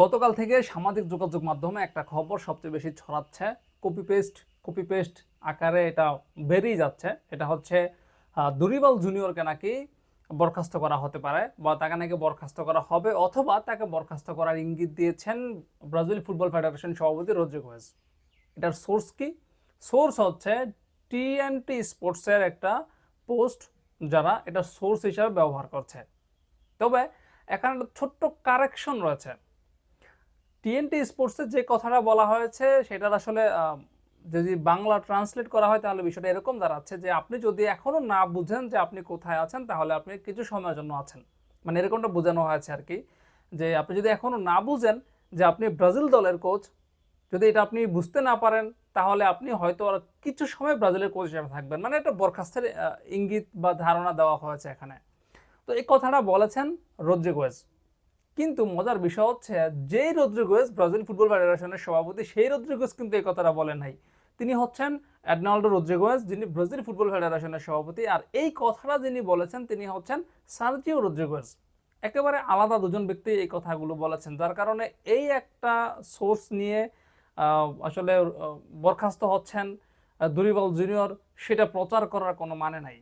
গতকাল থেকে সামাজিক যোগাযোগ মাধ্যমে একটা খবর সবচেয়ে বেশি ছড়াচ্ছে। কপি পেস্ট কপি পেস্ট আকারে এটা বেরিয়ে যাচ্ছে। এটা হচ্ছে দুরিবাল জুনিয়রকে নাকি বরখাস্ত করা হতে পারে বা তাকে নাকি বরখাস্ত করা হবে অথবা তাকে বরখাস্ত করার ইঙ্গিত দিয়েছেন ব্রাজিল ফুটবল ফেডারেশন সভাপতি রদ্রিগোয়েজ এটার সোর্স কি? সোর্স হচ্ছে টিএনটি স্পোর্টসের একটা পোস্ট যারা এটা সোর্স হিসাবে ব্যবহার করছে। তবে এখানে একটা ছোট্ট কারেকশন রয়েছে। টিএনটি স্পোর্টসের যে কথাটা বলা হয়েছে, সেটার আসলে যদি বাংলা ট্রান্সলেট করা হয়, তাহলে বিষয়টা এরকম দাঁড়াচ্ছে যে, আপনি যদি এখনও না বুঝেন যে আপনি কোথায় আছেন, তাহলে আপনি কিছু সময়ের জন্য আছেন। মানে এরকমটা বোঝানো হয়েছে আর কি, যে আপনি যদি এখনও না বুঝেন যে আপনি ব্রাজিল দলের কোচ যদি এটা আপনি বুঝতে না পারেন, তাহলে আপনি হয়তো আর কিছু সময় ব্রাজিলের কোচ হিসাবে থাকবেন। মানে একটা বরখাস্তের ইঙ্গিত বা ধারণা দেওয়া হয়েছে এখানে। তো এই কথাটা বলেছেন রদ্রিগোয়েজ কিন্তু মজার বিষয় হচ্ছে, যেই রদ্রিগোয়েজ ব্রাজিল ফুটবল ফেডারেশনের সভাপতি, সেই রদ্রিগোয়েজ কিন্তু এই কথাটা বলেন নাই। তিনি হচ্ছেন অ্যাডনাল্ডো রদ্রিগোয়েজ যিনি ব্রাজিল ফুটবল ফেডারেশনের সভাপতি, আর এই কথাটা যিনি বলেছেন, তিনি হচ্ছেন সার্জিও রদ্রিগোয়েজ একেবারে আলাদা দুজন ব্যক্তি এই কথাগুলো বলেছেন, যার কারণে এই একটা সোর্স নিয়ে আসলে বরখাস্ত হচ্ছেন দুরিবাল জুনিয়র, সেটা প্রচার করার কোনো মানে নাই।